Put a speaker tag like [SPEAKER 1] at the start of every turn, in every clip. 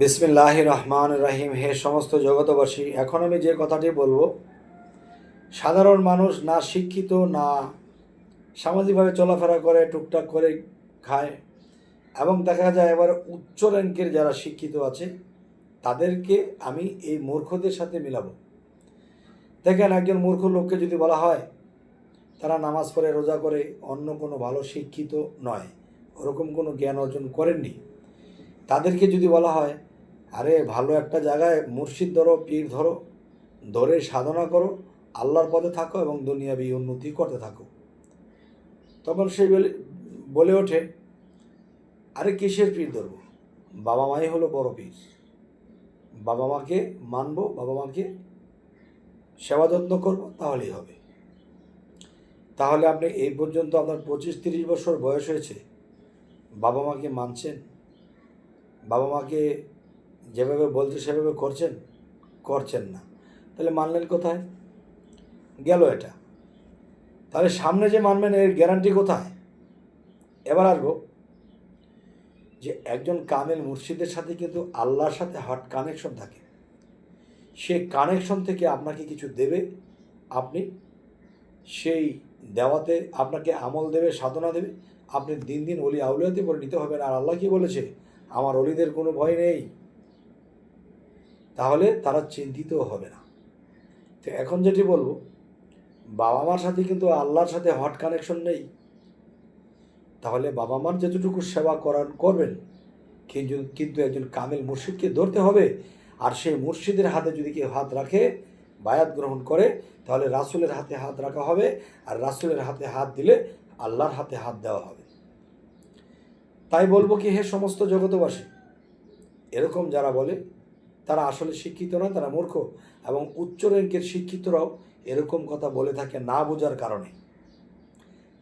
[SPEAKER 1] বিসমিল্লাহ রহমান রাহিম। হে সমস্ত জগতবাসী এখন আমি যে কথাটি বলব, সাধারণ মানুষ না শিক্ষিত, না সামাজিকভাবে চলাফেরা করে, টুকটাক করে খায়, এবং দেখা যায় এবারে উচ্চ র্যাঙ্কের যারা শিক্ষিত আছে, তাদেরকে আমি এই মূর্খদের সাথে মিলাবো। দেখেন, একজন মূর্খ লোককে যদি বলা হয়, তারা নামাজ পড়ে, রোজা করে, অন্য কোনো ভালো শিক্ষিত নয়। ওরকম কোনো জ্ঞান অর্জন করেননি। তাদেরকে যদি বলা হয়, আরে, ভালো একটা জায়গায় মুর্শিদ ধরো, পীর ধরো, ধরে সাধনা করো, আল্লাহর পদে থাকো এবং দুনিয়াবি উন্নতি করতে থাকো। তখন সে বলে বলে ওঠে, আরে, কিসের পীর ধরবো? বাবা মাই হলো বড় পীর। বাবা মাকে মানবো, বাবা মাকে সেবা যত্ন করব, তাহলেই হবে। তাহলে আপনি এই পর্যন্ত আপনার পঁচিশ তিরিশ বছর বয়স হয়েছে, বাবা মাকে মানছেন? বাবা মাকে যেভাবে বলছে, সেভাবে করছেন? করছেন না। তাহলে মানলেন কোথায়? গেল এটা। তাহলে সামনে যে মানবেন, এর গ্যারান্টি কোথায়? এবার আসব যে একজন কামেল মুর্শিদের সাথে কিন্তু আল্লাহর সাথে হট কানেকশন থাকে। সে কানেকশন থেকে আপনাকে কিছু দেবে, আপনি সেই দেওয়াতে আপনাকে আমল দেবে, সাধনা দেবে, আপনি দিন দিন অলি আউলিয়াতে পরিণত হবেন। আর আল্লাহ কি বলেছে? আমার অলিদের কোনো ভয় নেই। তাহলে তারা চিন্তিত হবে না। তো এখন যেটি বলব বাবা মার সাথে কিন্তু আল্লাহর সাথে হট কানেকশন নেই। তাহলে বাবা মার যতটুকু সেবা করার করবেন, কিন্তু কিন্তু একজন কামেল মুর্শিদকে ধরতে হবে। আর সেই মুর্শিদের হাতে যদি কেউ হাত রাখে, বায়াত গ্রহণ করে, তাহলে রাসুলের হাতে হাত রাখা হবে। আর রাসুলের হাতে হাত দিলে আল্লাহর হাতে হাত দেওয়া হবে। তাই বলব কি, হে সমস্ত জগতবাসী এরকম যারা বলে, তারা আসলে শিক্ষিত নয়, তারা মূর্খ এবং উচ্চ র্যাঙ্কের শিক্ষিতরাও এরকম কথা বলে থাকে না বোঝার কারণে।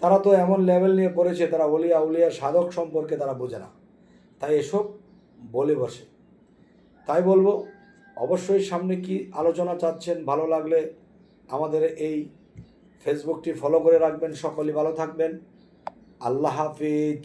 [SPEAKER 1] তারা তো এমন লেভেল নিয়ে পড়েছে, তারা অলিয়া উলিয়া সাধক সম্পর্কে তারা বোঝে না। তাই এসব বলে বসে। তাই বলব, অবশ্যই সামনে কি আলোচনা চাচ্ছেন, ভালো লাগলে আমাদের এই ফেসবুকটি ফলো করে রাখবেন। সকলেই ভালো থাকবেন। আল্লাহ হাফিজ।